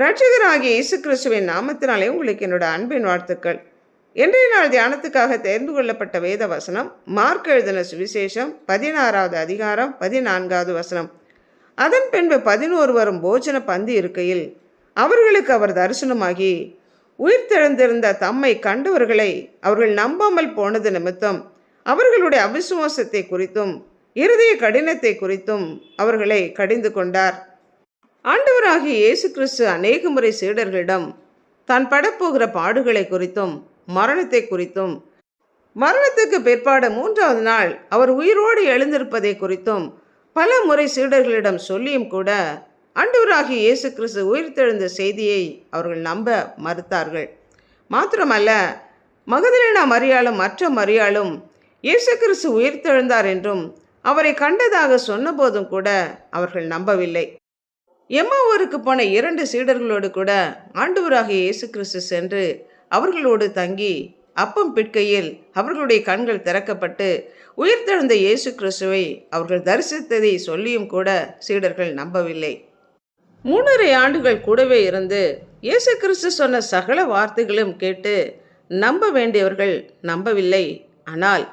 ரட்சகராகிய இயேசு கிறிஸ்துவின் நாமத்தினாலே உங்களுக்கு என்னோட அன்பின் வாழ்த்துக்கள். இன்றைய நாள் தியானத்துக்காக தேர்ந்து கொள்ளப்பட்ட வேத வசனம் மார்க் எழுதின சுவிசேஷம் பதினாறாவது அதிகாரம் பதினான்காவது வசனம். அதன் பின்பு பதினோரு வரும் போஜன பந்து இருக்கையில் அவர்களுக்கு அவர் தரிசனமாகி உயிர்த்தெழுந்திருந்த தம்மை கண்டவர்களை அவர்கள் நம்பாமல் போனது நிமித்தம் அவர்களுடைய அவிசுவாசத்தை குறித்தும் இருதய கடினத்தை குறித்தும் அவர்களை கடிந்து கொண்டார். ஆண்டவராகிய இயேசு கிறிஸ்து அநேக முறை சீடர்களிடம் தான் படப்போகிற பாடுகளை குறித்தும் மரணத்தை குறித்தும் மரணத்துக்கு பிற்பாடு மூன்றாவது நாள் அவர் உயிரோடு எழுந்திருப்பதை குறித்தும் பல முறை சீடர்களிடம் சொல்லியும் கூட ஆண்டவராகிய இயேசு கிறிஸ்து உயிர்த்தெழுந்த செய்தியை அவர்கள் நம்ப மறுத்தார்கள். மாத்திரமல்ல மகதலினா மரியாளும் மற்ற மரியாளும் இயேசு கிறிஸ்து உயிர்த்தெழுந்தார் என்றும் அவரை கண்டதாக சொன்னபோதும் கூட அவர்கள் நம்பவில்லை. எம்மாவூருக்கு போன இரண்டு சீடர்களோடு கூட ஆண்டவராகிய இயேசு கிறிஸ்து சென்று அவர்களோடு தங்கி அப்பம் பிட்கையில் அவர்களுடைய கண்கள் திறக்கப்பட்டு உயிர்த்தெழுந்த இயேசு கிறிஸ்துவை அவர்கள் தரிசித்ததை சொல்லியும் கூட சீடர்கள் நம்பவில்லை. மூன்றரை ஆண்டுகள் கூடவே இருந்து இயேசு கிறிஸ்து சொன்ன சகல வார்த்தைகளும் கேட்டு நம்ப வேண்டியவர்கள் நம்பவில்லை. ஆனால்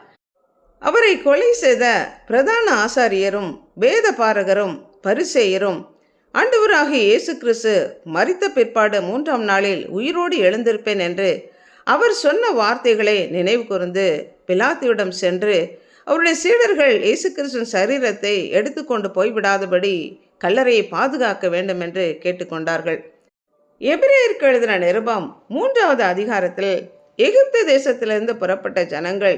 அவரை கொலை செய்த பிரதான ஆசாரியரும் வேத பாரகரும் பரிசேயரும் ஆண்டவராக இயேசு கிறிஸ்து மறித்த பிற்பாடு மூன்றாம் நாளில் உயிரோடு எழுந்திருப்பேன் என்று அவர் சொன்ன வார்த்தைகளை நினைவு கூர்ந்து பிலாத்தியிடம் சென்று அவருடைய சீடர்கள் இயேசு கிறிஸ்துவின் சரீரத்தை எடுத்துக்கொண்டு போய்விடாதபடி கல்லறையை பாதுகாக்க வேண்டும் என்று கேட்டுக்கொண்டார்கள். எபிரேயருக்கு எழுதின நிருபம் மூன்றாவது அதிகாரத்தில் எகிப்து தேசத்திலிருந்து புறப்பட்ட ஜனங்கள்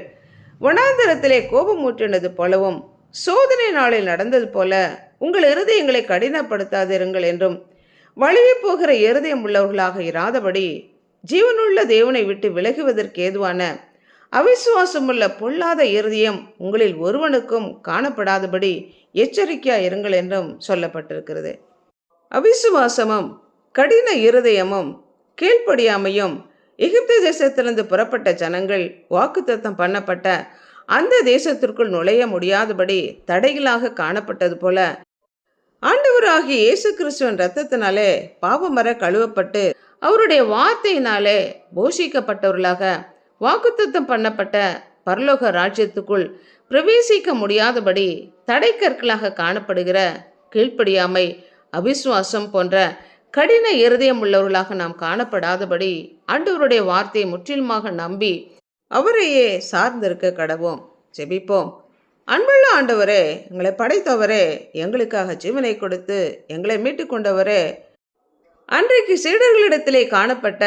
வனாந்தரத்திலே கோபமூட்டினது போலவும் சோதனை நாளில் நடந்தது போல உங்கள் இருதயங்களை கடினப்படுத்தாதிருங்கள் என்றும் வழுவி போகிற இருதயம் உள்ளவர்களாக இராதபடி ஜீவனுள்ள தேவனை விட்டு விலகுவதற்கு ஏதுவான அவிசுவாசமுள்ள பொல்லாத இருதயம் உங்களில் ஒருவனுக்கும் காணப்படாதபடி எச்சரிக்கையா இருங்கள் என்றும் சொல்லப்பட்டிருக்கிறது. அவிசுவாசமும் கடின இருதயமும் கீழ்ப்படியாமையும் எகிப்து தேசத்திலிருந்து புறப்பட்ட ஜனங்கள் வாக்குத்தத்தம் பண்ணப்பட்ட அந்த தேசத்திற்குள் நுழைய முடியாதபடி தடைகளாக காணப்பட்டது போல ஆண்டவராகிய இயேசு கிறிஸ்துவின் ரத்தத்தினாலே பாவமர கழுவப்பட்டு அவருடைய வார்த்தையினாலே போஷிக்கப்பட்டவர்களாக வாக்குத்தத்தம் பண்ணப்பட்ட பரலோக ராஜ்யத்துக்குள் பிரவேசிக்க முடியாதபடி தடைக்கற்களாக காணப்படுகிற கீழ்ப்படியாமை அவிசுவாசம் போன்ற கடின இருதயம் உள்ளவர்களாக நாம் காணப்படாதபடி ஆண்டவருடைய வார்த்தையை முற்றிலுமாக நம்பி அவரையே சார்ந்திருக்க கடவோம். ஜெபிப்போம். அன்புள்ள ஆண்டவரே எங்களை படைத்தவரே எங்களுக்காக ஜீவனை கொடுத்து எங்களை மீட்டு கொண்டவரே அன்றைக்கு சீடர்களிடத்திலே காணப்பட்ட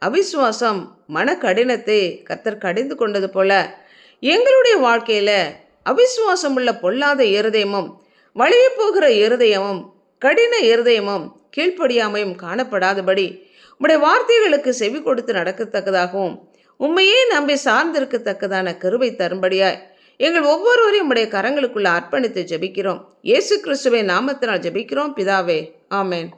அவிசுவாசம் மன கடினத்தை கத்தர் கடிந்து கொண்டது போல எங்களுடைய வாழ்க்கையில் அவிசுவாசம் உள்ள பொல்லாத இருதயமும் வழியே போகிற இருதயமும் கடின இருதயமும் கீழ்ப்படியாமையும் காணப்படாதபடி உம்முடைய வார்த்தைகளுக்கு செவி கொடுத்து நடக்கத்தக்கதாகவும் உண்மையே நம்பி சார்ந்திருக்கத்தக்கதான கருவை தரும்படியாய் எங்கள் ஒவ்வொருவரையும் உடைய கரங்களுக்குள்ள அர்ப்பணித்து ஜெபிக்கிறோம். இயேசு கிறிஸ்துவை நாமத்தினால் ஜெபிக்கிறோம். பிதாவே ஆமேன்.